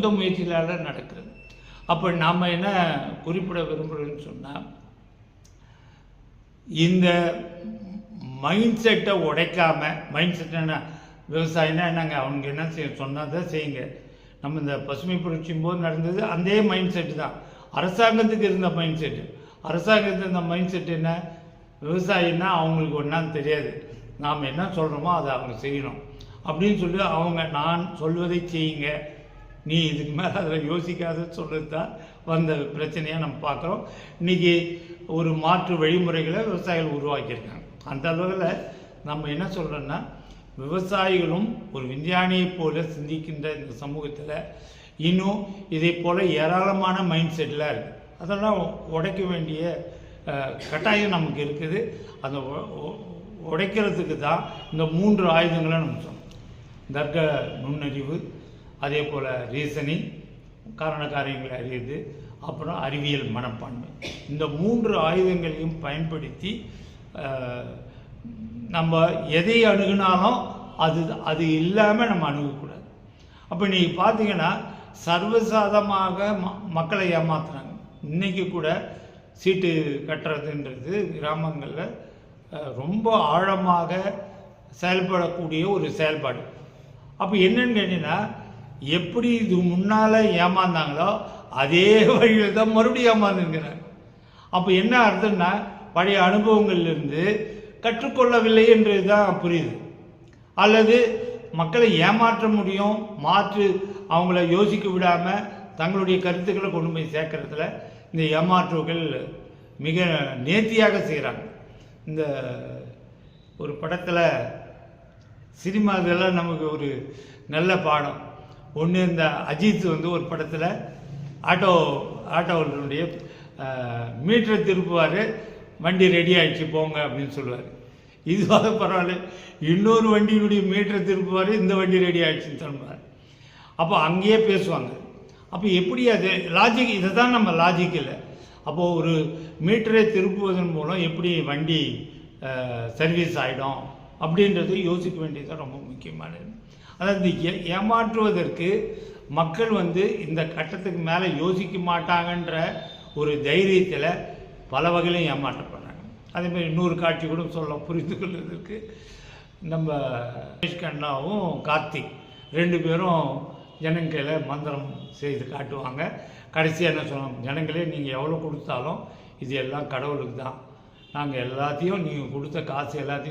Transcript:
சொந்த முயற்சிகளால் நடக்கிறது. அப்போ நாம் என்ன குறிப்பிட விரும்புகிறோன்னு சொன்னால் இந்த மைண்ட் செட்டை உடைக்காம மைண்ட் செட்னா விவசாயினா என்னங்க? அவங்க என்ன செய்ய சொன்னதை செய்யுங்க. நம்ம இந்த பசுமை புரட்சியும் போது நடந்தது அதே மைண்ட் செட்டு தான். அரசாங்கத்துக்கு இருந்த மைண்ட் செட்டு அரசாங்கத்துக்கு இருந்த மைண்ட் செட் என்ன? விவசாயின்னா அவங்களுக்கு ஒன்றான்னு தெரியாது. நாம் என்ன சொல்கிறோமோ அதை அவங்க செய்யணும். அப்படின்னு சொல்லி அவங்க நான் சொல்வதை செய்யுங்க. நீ இதுக்கு மேலே அதில் யோசிக்காத சொல்கிறது தான் வந்த பிரச்சனையாக நம்ம பார்க்குறோம். இன்றைக்கி ஒரு மாற்று வழிமுறைகளை விவசாயிகள் உருவாக்கியிருக்காங்க. அந்த அளவில் நம்ம என்ன சொல்கிறோன்னா விவசாயிகளும் ஒரு விஞ்ஞானியைப் போல சிந்திக்கின்ற இந்த சமூகத்தில் இன்னும் இதை போல் ஏராளமான மைண்ட் செட்டெலாம் இருக்குது அதெல்லாம் உடைக்க வேண்டிய கட்டாயம் நமக்கு இருக்குது. அந்த உடைக்கிறதுக்கு தான் இந்த மூன்று ஆயுதங்களை நம்ம சொன்னோம் தர்க்க நுண்ணறிவு அதே போல் ரீசனிங் காரண காரியங்களை அறியுது அப்புறம் அறிவியல் மனப்பான்மை. இந்த மூன்று ஆயுதங்களையும் பயன்படுத்தி நம்ம எதை அணுகுனாலும் அது அது இல்லாமல் நம்ம அணுகக்கூடாது. அப்போ நீங்கள் பார்த்தீங்கன்னா சர்வசாதமாக ம மக்களை ஏமாத்துறாங்க. இன்றைக்கி கூட சீட்டு கட்டுறதுன்றது கிராமங்களில் ரொம்ப ஆழமாக செயல்படக்கூடிய ஒரு செயல்பாடு. அப்போ என்னன்னு கேட்டீங்கன்னா எப்படி இது முன்னால் ஏமாந்தாங்களோ அதே வழியில் தான் மறுபடியும் ஏமாந்துங்கிறாங்க அப்போ என்ன அர்த்தம்னா பழைய அனுபவங்கள்லேருந்து கற்றுக்கொள்ளவில்லை என்று தான் புரியுது. அல்லது மக்களை ஏமாற்ற முடியும் மாற்று அவங்கள யோசிக்க விடாமல் தங்களுடைய கருத்துக்களை கொண்டு போய் சேர்க்கறதுல இந்த ஏமாற்றுகள் மிக நேர்த்தியாக செய்கிறாங்க இந்த ஒரு படத்தில் சினிமா இதெல்லாம் நமக்கு ஒரு நல்ல பாடம். ஒன்று இந்த அஜித் வந்து ஒரு படத்தில் ஆட்டோ ஆட்டோனுடைய மீட்டரை திருப்புவார் வண்டி ரெடி ஆகிடுச்சு போங்க அப்படின்னு சொல்லுவார். இதுவாக பரவாயில்ல. இன்னொரு வண்டியினுடைய மீட்டரை திருப்புவார் இந்த வண்டி ரெடி ஆகிடுச்சின்னு சொல்லுவார் அப்போ அங்கேயே பேசுவாங்க. அப்போ எப்படி அது? லாஜிக் இதை தான் நம்ம லாஜிக் இல்லை. அப்போது ஒரு மீட்டரை திருப்புவதன் மூலம் எப்படி வண்டி சர்வீஸ் ஆகிடும் அப்படின்றது யோசிக்க வேண்டியது ரொம்ப முக்கியமானது. அதாவது ஏமாற்றுவதற்கு மக்கள் வந்து இந்த கட்டத்துக்கு மேலே யோசிக்க மாட்டாங்கன்ற ஒரு தைரியத்தில் பல வகையிலும் ஏமாற்றப்படுறாங்க. அதேமாதிரி இன்னொரு காட்சி கூட சொல்ல புரிந்து கொள்வதற்கு நம்ம ரமேஷ் கண்ணாவும் கார்த்திக் ரெண்டு பேரும் ஜனங்களை மந்திரம் செய்து காட்டுவாங்க. கடைசியாக என்ன சொல்லணும் ஜனங்களே நீங்கள் எவ்வளோ கொடுத்தாலும் இது எல்லாம் கடவுளுக்கு தான். நாங்கள் எல்லாத்தையும் நீங்கள் கொடுத்த காசு எல்லாத்தையும்